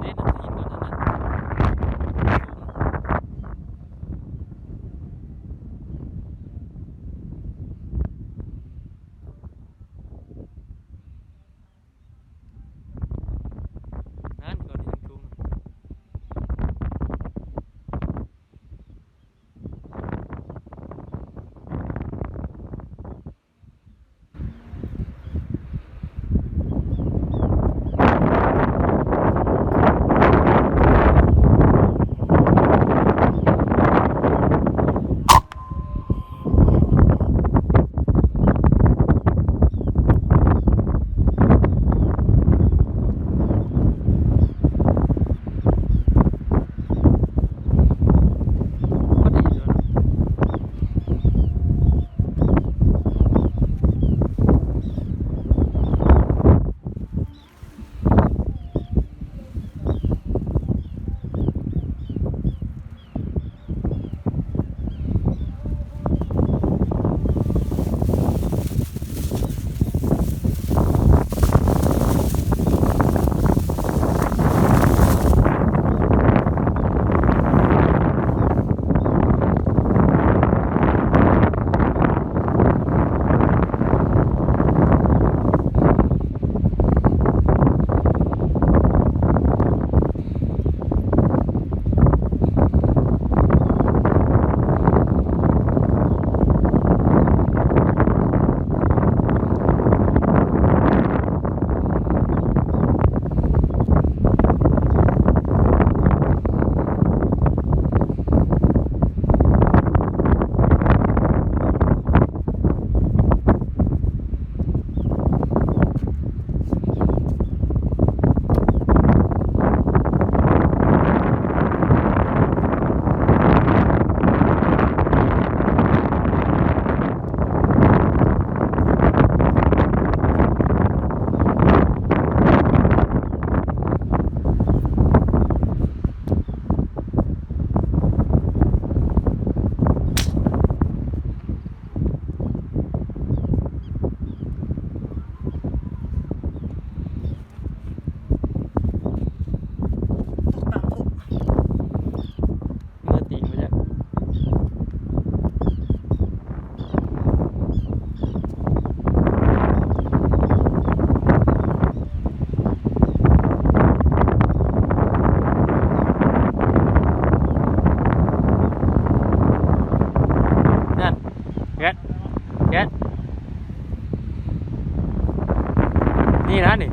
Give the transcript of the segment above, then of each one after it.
Hey, นี่นะนี่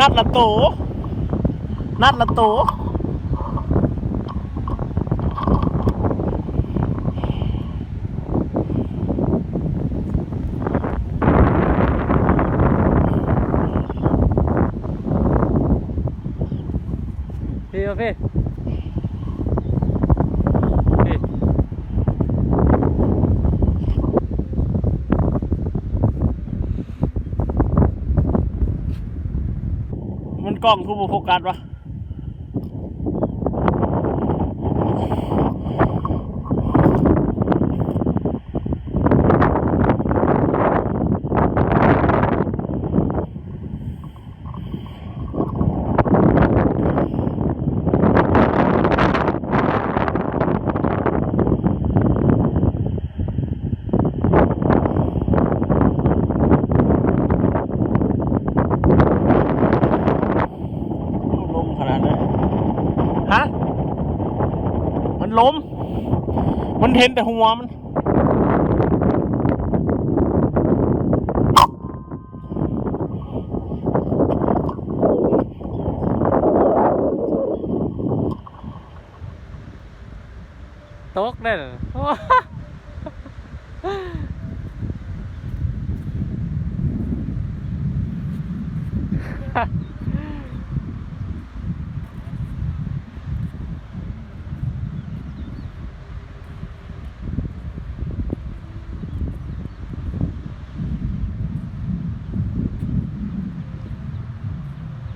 นัดละโต นัดละโตพี่ม มันกล้องคือบ่โฟกัสวะลมขนาดนั้นฮะ มันล้ม มันเห็นแต่หัวมัน ตกได้เหร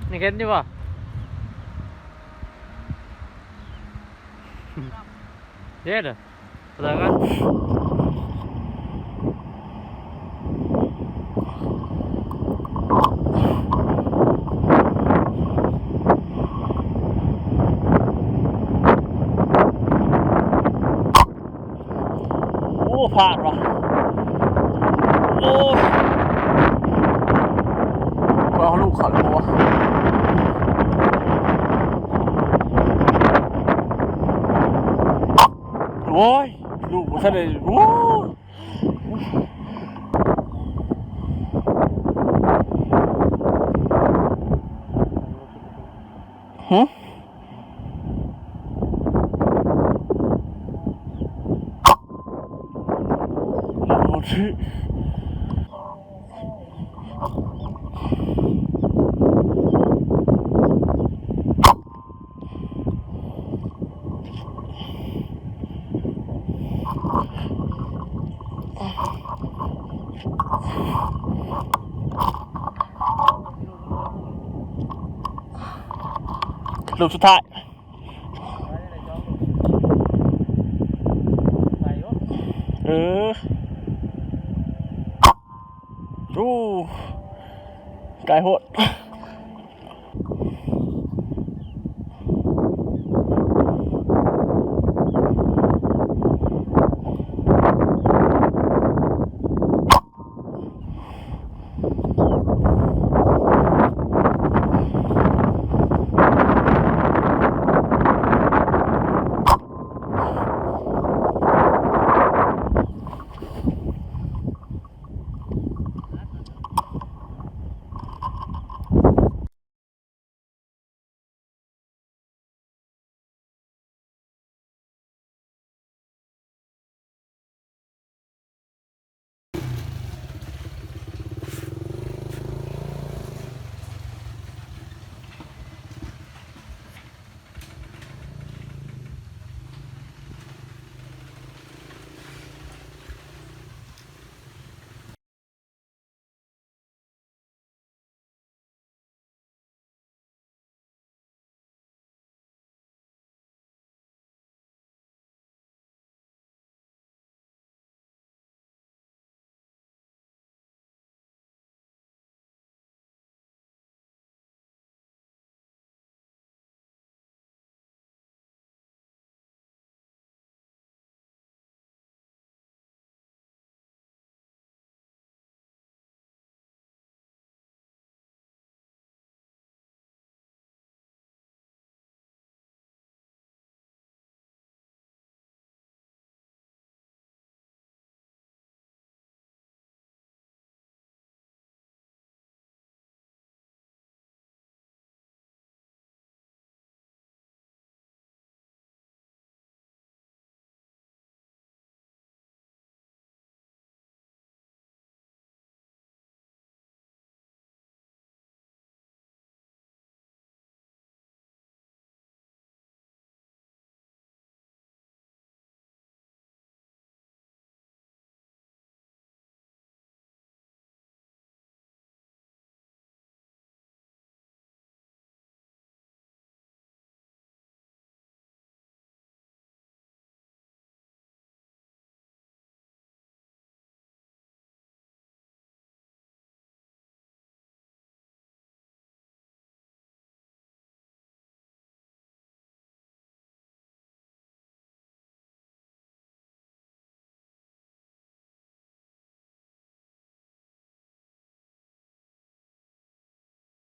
นี่เห็นอยู่ป่ะเฮ็ดเหรออะไรกันโอ้พลาดว่ะโอ้ก็เอา ลูกเขาแล้ววะโอ้ยลูกมันทะเลโอ้หึโอ้ชิ ลูกสุดท้ายเออดูไก่โหด